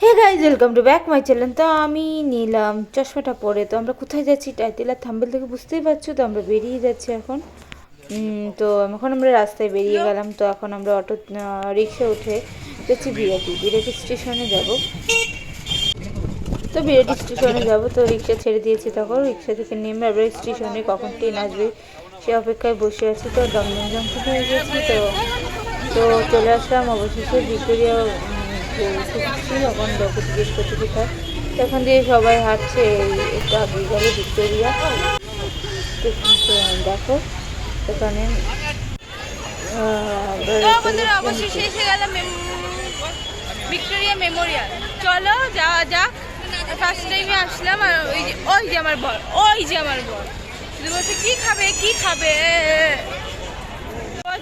Hey guys welcome to back my channel তো আমি নিলাম চশমাটা পরে। তো আমরা কোথায় যাচ্ছি টাইটেল আর থাম্বেল থেকে বুঝতেই পারছ, তো আমরা বেরিয়ে যাচ্ছি এখন। তো এখন আমরা রাস্তায় বেরিয়ে গেলাম। তো এখন আমরা অটো রিক্সা উঠে যাচ্ছি বিরাটি। বিরাটি স্টেশনে যাব। তো বিরাটি স্টেশনে যাব। তো রিক্সা ছেড়ে দিয়েছি তখন রিক্সা থেকে নেমে আবার স্টেশনে কখন ট্রেন আসবে সে অপেক্ষায় বসে আছি। তো দমদম জংশন হয়ে গেছি তো। তো চলে আসলাম অবশেষে ভিক্টোরিয়া উম, যে খুঁজছি তখন লোকে জিজ্ঞেস করছে কোথায় দিয়ে সবাই হাঁটছে এই একটু আগে গেলে ভিক্টোরিয়া। দেখো এখানে বন্ধুরা অবশেষে এসে গেলাম ভিক্টোরিয়া মেমোরিয়াল চলো যাওয়া যাক। ফার্স্ট টাইমে আসলাম আর ওই যে ওই যে আমার বর ওই যে আমার বর। শুধু বলছে কি খাবে কি খাবে?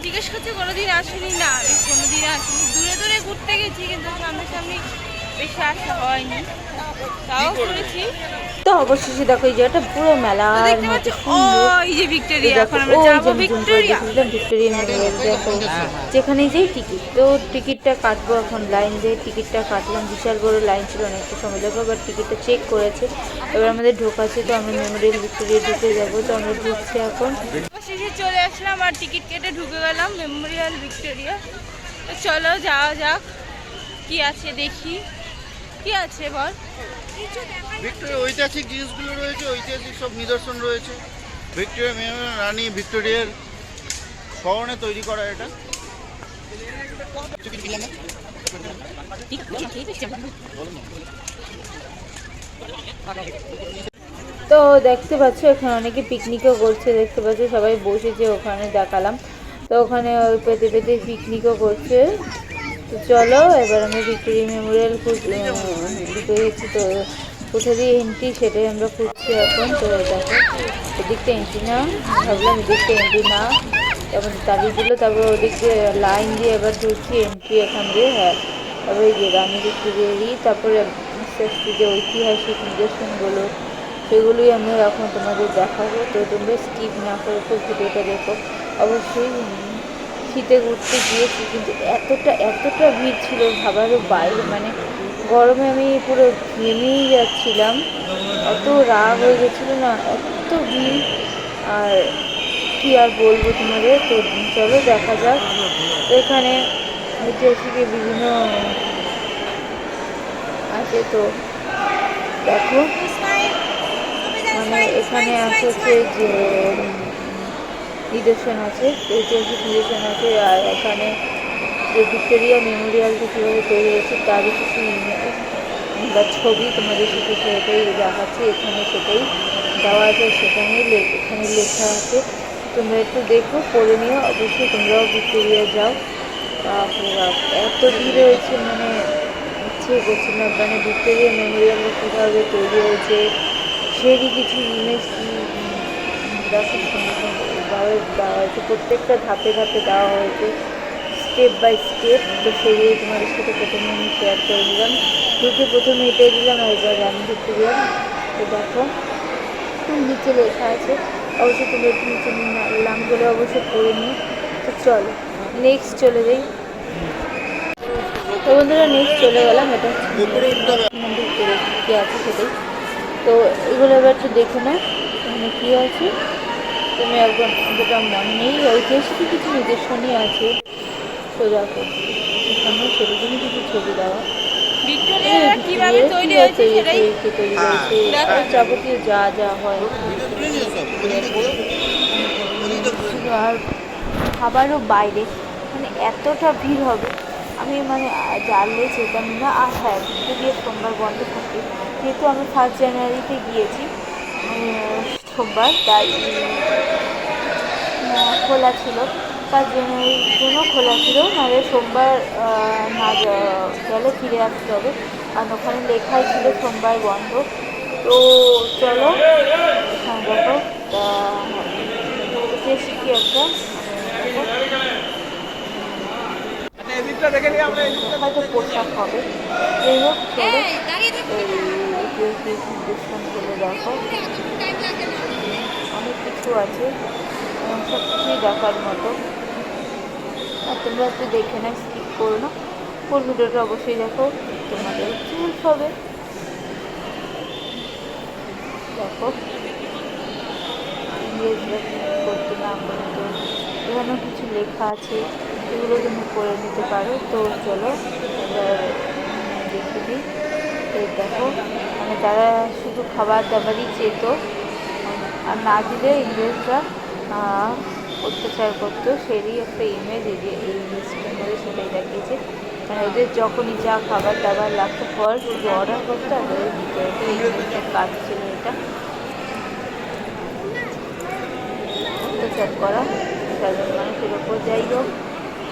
জিজ্ঞেস করছে কোনোদিন আসেনি। না আমি কোনোদিন আসিনি। দূরে দূরে ঘুরতে গেছি কিন্তু সামনাসামনি বেশি আসা হয়নি। তাও করেছি তো অবশেষে দেখো এই জায়গাটা পুরো মেলার মতো ওই যে ভিক্টোরিয়া এখন আমরা ওই যে যাব আমি zoom ভিক্টোরিয়া। ভিক্টোরিয়া মেমোরিয়াল দেখো যেখানেই যাই টিকিট তো টিকিটটা কাটবো এখন লাইন দিয়ে টিকিটটা কাটলাম বিশাল বড় লাইন ছিল অনেকটা সময় লাগবে বাট টিকিটটা চেক করেছে এবার আমাদের ঢোকাচ্ছে তো আমরা মেমোরিয়াল ভিক্টোরিয়া ঢুকে যাব তো আমরা ঢুকছি এখন। অবশেষে চলে আসলাম আর টিকিট কেটে ঢুকে গেলাম মেমোরিয়াল ভিক্টোরিয়া। তো চলো যাওয়া যাক কি আছে দেখি। কি আছে বল? ভিক্টোরিয়া ঐতিহাসিক জিনিসগুলো রয়েছে ঐতিহাসিক সব নিদর্শন রয়েছে। ভিক্টোরিয়া মেমোরিয়াল রানী ভিক্টোরিয়ার স্মরণে তৈরি করা এটা। তো দেখতে পাচ্ছ এখানে অনেকে পিকনিকও করছে দেখতে পাচ্ছ সবাই বসেছে ওখানে দেখালাম। তো ওখানে ওই পেতে পেতে পিকনিকও করছে। তো চলো, এবার আমি ভিক্টোরিয়া মেমোরিয়াল গেছি তো কোথা দিয়ে এন্ট্রি সেটাই আমরা খুঁজছি এখন। তো দেখো, এদিকটা এন্ট্রি না ভাবলাম এদিকটা এন্ট্রি না তারপর দাঁড়িয়ে দিল তারপর ওদিক লাইন দিয়ে এবার ঢুকছি এন্ট্রি এখান দিয়ে হ্যাঁ। তারপরে যে রানী ভিক্টোরিয়ারই, তারপরে যে ঐতিহাসিক নিদর্শনগুলো, সেগুলোই আমি এখন তোমাদের দেখাবো। তো তোমরা স্কিপ না করে ভিডিওটা দেখো। অবশ্যই শীতে ঘুরতে গিয়েছি, কিন্তু এতটা এতটা ভিড় ছিল ভাবারও বাইরে মানে গরমে আমি পুরো ঘেমেই যাচ্ছিলাম। এত রাগ হয়ে গেছিল না, এত ভিড়। আর কি আর বলব তোমাদের? তো চলো দেখা যাক। তো এখানে ঐতিহাসিক বিভিন্ন আছে তো। দেখো মানে এখানে আছে যে নিদর্শন আছে ঐতিহাসিক নিদর্শন আছে, আর এখানে যে ভিক্টোরিয়া মেমোরিয়ালটা কীভাবে তৈরি হয়েছে তারই কিছু বা ছবি তোমাদের সাথে সেটাই দেখাচ্ছি, এখানে সেটাই দেওয়া আছে, সেখানে এখানে লেখা আছে। তোমরা একটু দেখো, পড়ে নিও, অবশ্যই তোমরাও ভিক্টোরিয়া যাও। এত ভিড় হয়েছে মানে ইচ্ছে করছে না মানে ভিক্টোরিয়া মেমোরিয়ালটা কীভাবে তৈরি হয়েছে, সেরই কিছু ইমেজ কি দেখো সুন্দর সুন্দরভাবে দেওয়া হয়েছে প্রত্যেকটা ধাপে ধাপে দেওয়া হয়েছে। স্টেপ বাই স্টেপ, তো সেগুলো তোমাদের সাথে প্রথমে আমি শেয়ার করে দিলাম। ঢুকে প্রথমে এটাই দিলাম এবার রানী ভিক্টোরিয়া তো দেখো নিচে লেখা আছে। অবশ্যই তোমরা একটু নিচে নামগুলো অবশ্যই পড়ে নিও। তো চলো নেক্সট চলে যাই। তো বন্ধুরা নেক্সট চলে গেলাম। এটা কী আছে সেটাই। তো এগুলো এবার একটু দেখে নাও মানে কী আছে। তুমি একবার যেটা মনে নেই ঐতিহাসিক কিছু নিদর্শনই আছে। সোজা এখানে সেরকমই কিছু ছবি দেওয়া। কীভাবে তৈরি হয়েছে সেটাই তৈরি হ্যাঁ। হয়েছে যাবতীয় যা যা হয়। আর খাবারও বাইরে মানে এতটা ভিড় হবে। আমি মানে জানলে যেতাম না আর হ্যাঁ দিয়ে সোমবার বন্ধ থাকে। যেহেতু আমি ফার্স্ট জানুয়ারিতে গিয়েছি সোমবার তাই খোলা ছিল তার জানুয়ারির জন্য খোলা ছিল নাহলে সোমবার না গেলে ফিরে আসতে হবে আর ওখানে লেখাই ছিল সোমবার বন্ধ তো চলো এখানে দেখো তা কি একটা হয়তো পোশাক হবে যাই হোক দেখো কিছু আছে। সব কিছুই দেখার মতো। আর তোমরা একটু দেখে না স্কিপ করো না। ফুল ভিডিওটা অবশ্যই দেখো, তোমাদের চুজ হবে। দেখো। করতে না করতো এখানেও কিছু লেখা আছে, এগুলো তুমি করে নিতে পারো। তো চলো, এবার দেখে দিই। দেখো মানে তারা শুধু খাবার দাবারই চেত আর না দিলে ইংরেজরা অত্যাচার করতো। সেরই একটা ইমেজ এই যে, এই ইমেজটার মধ্যে সেটাই দেখিয়েছে। ওদের যখনই যা খাবার দাবার লাগতো ফল শুধু অর্ডার করতো আর ওদের দিতে হতো কাজ ছিল এটা। অত্যাচার করা সাধারণ মানুষের ওপর। যাই হোক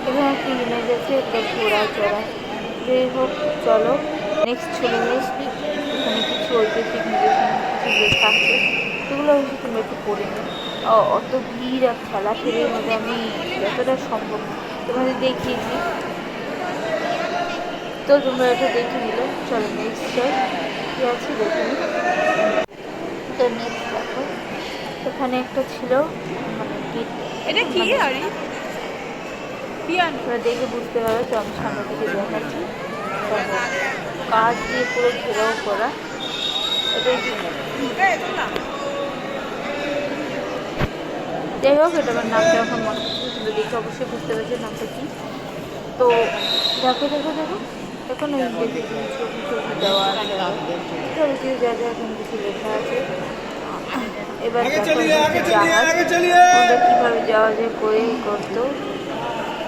এবং একটি ইমেজ আছে একটা ঘোড়া চড়া। যাই হোক, চলো নেক্সট চলে যাই এখানে কিছু ঐতিহাসিক নিদর্শন কিছু লেখা সেগুলো হচ্ছে তোমরা একটু পড়ে অ- অত ভিড় আর খেলা খেলের মধ্যে আমি যতটা সম্ভব তোমাদের দেখিয়েছি তো তোমরা এটা দেখে নিলে। চলো নেক্সট কী আছে দেখে নিই। তো নেক্সট দেখো। এখানে একটা ছিল মানে গিট এটা কি আরে? পিয়ানো। তোমরা দেখে বুঝতে পারো তো আমি সামনে থেকে দেখাচ্ছি। দেখো, কাঠ দিয়ে পুরো ঘেরাও করা। যাই হোক এটা আমার নামটা এখন মনে তোমরা দেখে অবশ্যই বুঝতে পারছ নামটা কি। তো দেখো দেখো দেখো এখন ওই ইংরেজি ছবি ছবি দেওয়া আছে। যাবতীয় যা যা এখন কিছু লেখা আছে। এবার কীভাবে যাওয়া যায় করে করতো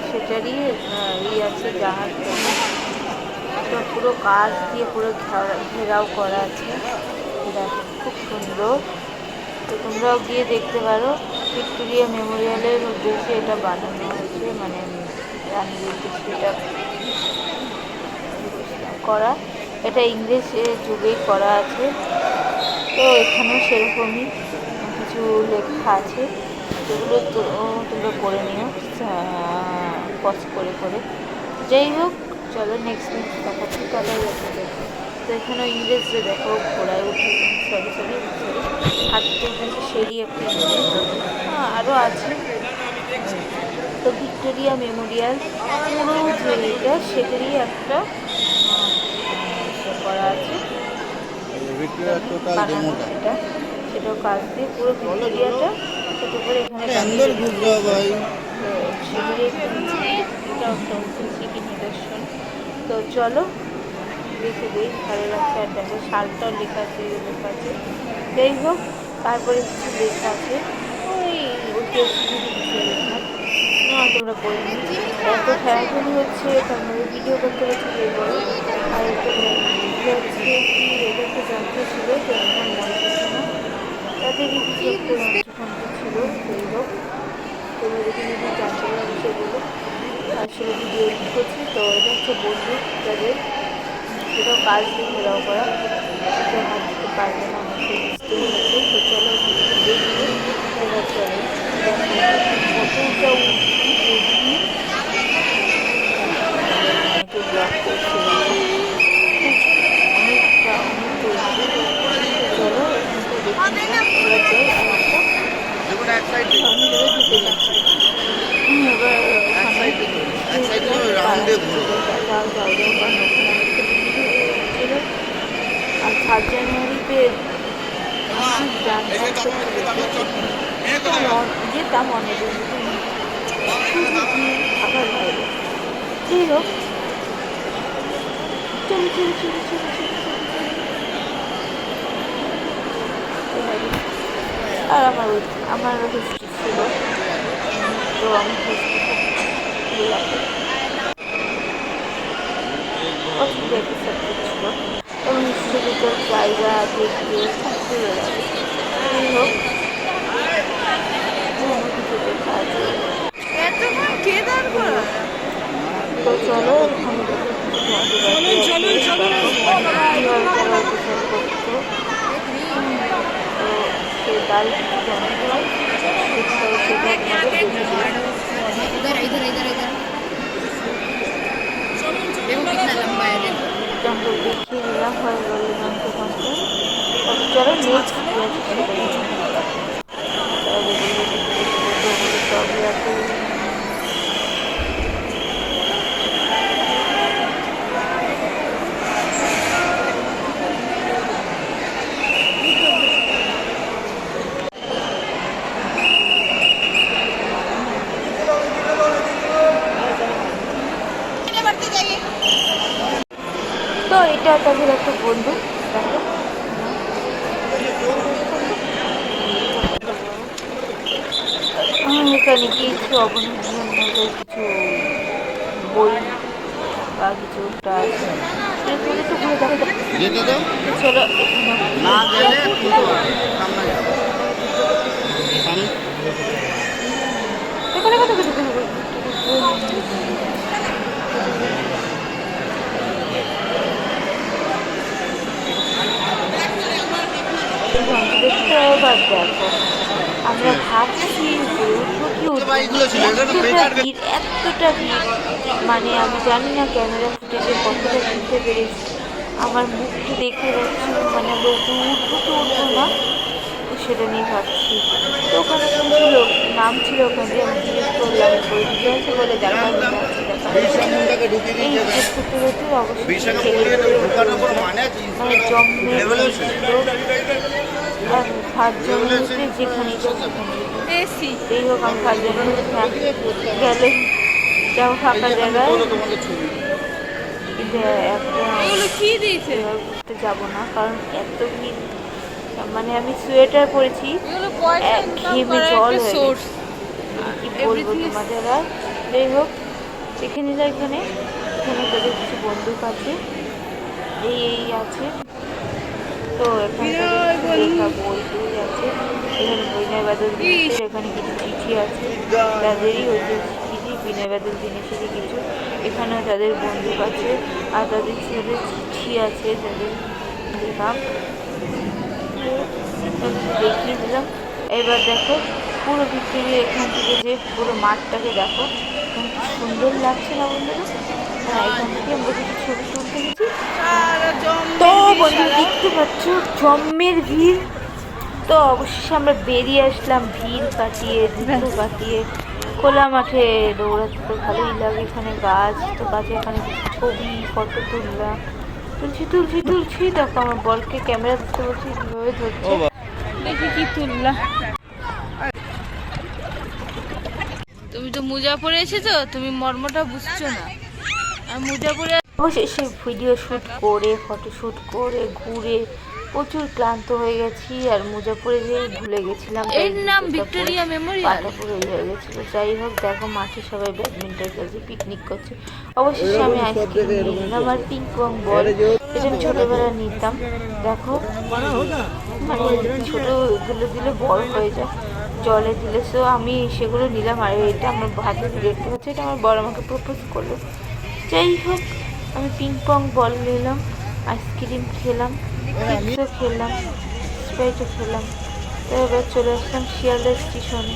সেটারই আহ, ই আছে জাহাজ পুরো কাজ দিয়ে পুরো ঘেরা- ঘেরাও করা আছে। দেখো খুব সুন্দর। তো তোমরাও গিয়ে দেখতে পারো, ভিক্টোরিয়া মেমোরিয়ালের উদ্দেশ্যে এটা বানানো হয়েছে মানে রানীর এটা করা। এটা ইংরেজ যুগেই করা আছে। তো এখানেও সেরকমই কিছু লেখা আছে। যেগুলো তোমরা করে নিও পজ করে করে। যাই হোক, চলো নেক্সট নেক্সট দেখাচ্ছি তাহলে তো এখানে ইংরেজরা দেখো ঘোড়ায় উঠে সরি সরি হাঁটতে হাঁটতে সেরই একটা হ্যাঁ, আরও আছে। তো ভিক্টোরিয়া মেমোরিয়াল পুরো যে সেটারই একটা করা আছে। সেটা সেটাও কাজ দিয়ে পুরো ভিক্টোরিয়াটা ছোটো করে এখানে সেটারই একটা নিদর্শন তো চলো দেখে দিই, ভালো লাগছে আর দেখো, সালটাও লেখা আছে লেখা আছে। যাই হোক, তারপরে কিছু লেখা আছে। ওই না, তোমরা নি এত খেলাধুলি হচ্ছে তার মধ্যে ভিডিও করতে হচ্ছে যে বলো? আর একটা হচ্ছে কি এটা একটা যন্ত্র ছিল, তো আমার মনে পড়ছে না। তাদেরই কিছু একটা যন্ত্রযন্ত্র ছিল, যাই হোক। তোমরা যদি যদি জানতে পারো অবশ্যই বলো। আসলে ভিডিও করছি, তো এটা হচ্ছে বন্ধু তাদের সেটাও কাজ দিয়ে ঘেরাও করা এটা হাত দিতে পারবে না আমাকে বুঝতে হচ্ছে তো চলো দেখি এবার চলো কতটা অনেকটা চলো এবার যাই আমি এবার ঢুকে যাচ্ছি এবার রাউন্ডে ঘুরো যাও যাও যাও কারণ ওখানে অনেকটা ভিড় হয়ে যাচ্ছিল আর সাত জানুয়ারিতে যেতাম অনেক থাকার বাইরে যাই হোক চলো চলো চলো চলো চলো আর আমার আমার হিস্ট্রি ছিল। তো আমি হিস্ট্রি খুব ভালো একটা সাবজেক্ট ছিল। Onun size bir çok saygı bekliyoruz. Takdiriyorlar. Yok. Bunu küçücük tatil. Это мой кедар был. Kocalar Onun canı canı इधर इधर इधर इधर দেখিয়ে নিলাম হয়ে গেল মাংস মাংস চলো নেক্সট কী আছে সেটা দেখে নিই। তাহলে দেখব যে কিছু কিছু ওগুলো সবই আছে তো এটা তাদের একটা বন্ধু এখানে কিছু অবনীন্দ্রনাথের কিছু বই বা আছে। এরকম একটু ঘুরে দেখো। চলো। না তুলতে পারবে সামনে যাও সামনে দেখো দেখো দেখো দেখো দেখো এবার দেখো আমরা ভাবছি এতটা বেকার ভিড় এতটা ভিড় মানে আমি জানি না ক্যামেরা ফুটেজে কতটা তুলতে পেরেছি আমার মুখটা দেখে যাচ্ছি মানে আমরা উঠবো তো উঠবো না সেটা নিয়ে ভাবছি তো ওখানে ছিল নাম ছিল ওখানে আমি জিজ্ঞেস করলাম আছে। বলে এই জিজ্ঞেস করতে করতে অবশ্যই মানে মানে জম্মে যেখানে জন্মতে গেলে ফাঁকা জায়গায়। একটা যাব না কারণ এত ভিড়। মানে আমি সোয়েটার পরেছি ঘেমে জল কি বলব তোমাদের আর? যাই হোক দেখে নিলে এখানে এখানে তাদের কিছু বন্দুক আছে। এই এই আছে। তো এখানে বই টই আছে। এখানে বিনয় বাদল এখানে কিছু চিঠি আছে। তাদেরই হচ্ছে চিঠি বিনয় বাদল দিনেশেরই কিছু। এখানেও তাদের বন্দুক আছে আর তাদের ছেলে চিঠি আছে তাদের লেখা দেখিয়ে দিলাম এবার দেখো পুরো ভিক্টোরিয়া এখান থেকে যে পুরো মাঠটাকে দেখো। সুন্দর লাগছে না বন্ধুরা? হ্যাঁ এখান থেকে আমরা কিছু ছবি তুলতে গেছি তো বন্ধু দেখতে পাচ্ছ জম্মের ভিড়। তো অবশেষে আমরা বেরিয়ে আসলাম ভিড় কাটিয়ে দুটো কাটিয়ে। খোলা মাঠে দৌড়াতে তো ভালোই লাগে এখানে গাছ তো গাছে এখানে কিছু ছবি ফটো তুললাম। তুলছি তুলছি তুলছি দেখো আমার বলকে ক্যামেরা ধরতে বলছি কীভাবে ধরছে। দেখি কি তুললা। তুমি তো মোজা পরে এসেছ তুমি মর্মটা বুঝছ না। অবশেষে ভিডিও শ্যুট করে ফটো শ্যুট করে ঘুরে প্রচুর ক্লান্ত হয়ে গেছি আর মোজা পরে যে ভুলে গেছিলাম। এর নাম ভিক্টোরিয়া মেমোরিয়াল। পাটা পুরো ইয়ে হয়ে গেছিল। যাই হোক দেখো মাঠে সবাই ব্যাডমিন্টন খেলছে পিকনিক করছে। অবশেষে আমি আইসক্রিম নিলাম আর পিং পং বল এটা আমি ছোটোবেলা নিতাম। দেখো মানে ছোটোগুলো দিলে বড় হয়ে যায় জলে দিলে। সো আমি সেগুলো নিলাম আর এটা আমার হাতে দেখতে পাচ্ছি এটা আমার বড় আমাকে প্রপোজ করল। যাই হোক, আমি পিং পং বল নিলাম আইসক্রিম খেলাম চিপসও খেলাম স্প্রাইটও খেলাম। তো এবার চলে আসলাম শিয়ালদা স্টেশনে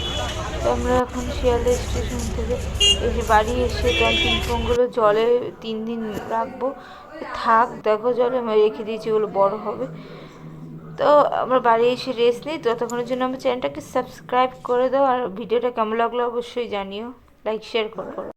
তো আমরা এখন শিয়ালদা স্টেশন থেকে এসে বাড়ি এসে তো পিং পংগুলো জলে তিন দিন রাখব। থাক, দেখো জলে আমি রেখে দিয়েছি, ওগুলো বড় হবে। তো আমরা বাড়ি এসে রেস্ট নিই ততক্ষণের জন্য আমার চ্যানেলটাকে সাবস্ক্রাইব করে দাও, আর ভিডিওটা কেমন লাগল অবশ্যই জানিও। লাইক শেয়ার করো।